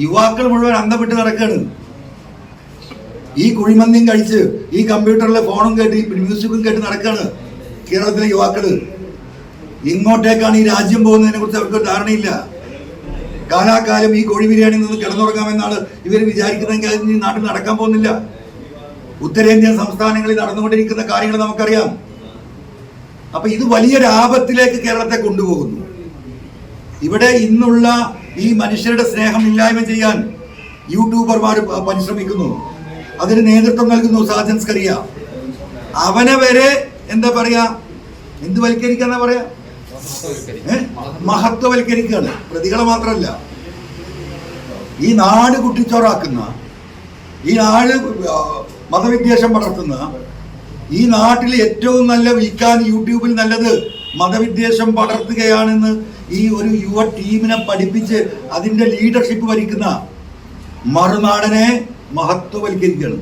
യുവാക്കൾ മുഴുവൻ അന്തപ്പെട്ട് കിടക്കാണ്. ഈ കുഴിമന്തിയും കഴിച്ച് ഈ കമ്പ്യൂട്ടറിലെ ഫോണും കേട്ട് ഈ മ്യൂസിക്കും കേട്ട് നടക്കാണ് കേരളത്തിലെ യുവാക്കൾ ഇങ്ങോട്ടേക്കാണ് ഈ രാജ്യം പോകുന്നതിനെ കുറിച്ച് അവർക്ക് ധാരണയില്ല. കാലാകാലം ഈ കോഴി ബിരിയാണി നിന്ന് കിടന്നുറങ്ങാമെന്നാണ് ഇവർ വിചാരിക്കുന്നതെങ്കിൽ അത് ഈ നാട്ടിൽ നടക്കാൻ പോകുന്നില്ല. ഉത്തരേന്ത്യൻ സംസ്ഥാനങ്ങളിൽ നടന്നുകൊണ്ടിരിക്കുന്ന കാര്യങ്ങൾ നമുക്കറിയാം. അപ്പൊ ഇത് വലിയൊരു ആപത്തിലേക്ക് കേരളത്തെ കൊണ്ടുപോകുന്നു. ഇവിടെ ഇന്നുള്ള ഈ മനുഷ്യരുടെ സ്നേഹം ഇല്ലായ്മ ചെയ്യാൻ യൂട്യൂബർമാർ പരിശ്രമിക്കുന്നു. അതിന് നേതൃത്വം നൽകുന്നു സാജൻസ് കറിയ അവനെ വരെ എന്താ പറയാ? എന്ത് വൽക്കരിക്കാന്നാ പറയാ? മഹത്വവൽക്കരിക്കുകയാണ് പ്രതികളെ മാത്രമല്ല ഈ നാട് കുട്ടിച്ചോറാക്കുന്ന ഈ നാട് മതവിദ്വേഷം പടർത്തുന്ന ഈ നാട്ടിൽ ഏറ്റവും നല്ല വിൽക്കാൻ യൂട്യൂബിൽ നല്ലത് മതവിദ്വേഷം പടർത്തുകയാണെന്ന് ഈ ഒരു യുവ ടീമിനെ പഠിപ്പിച്ച് അതിന്റെ ലീഡർഷിപ്പ് ഭരിക്കുന്ന മറുനാടനെ മഹത്വവൽക്കരിക്കുകയാണ്.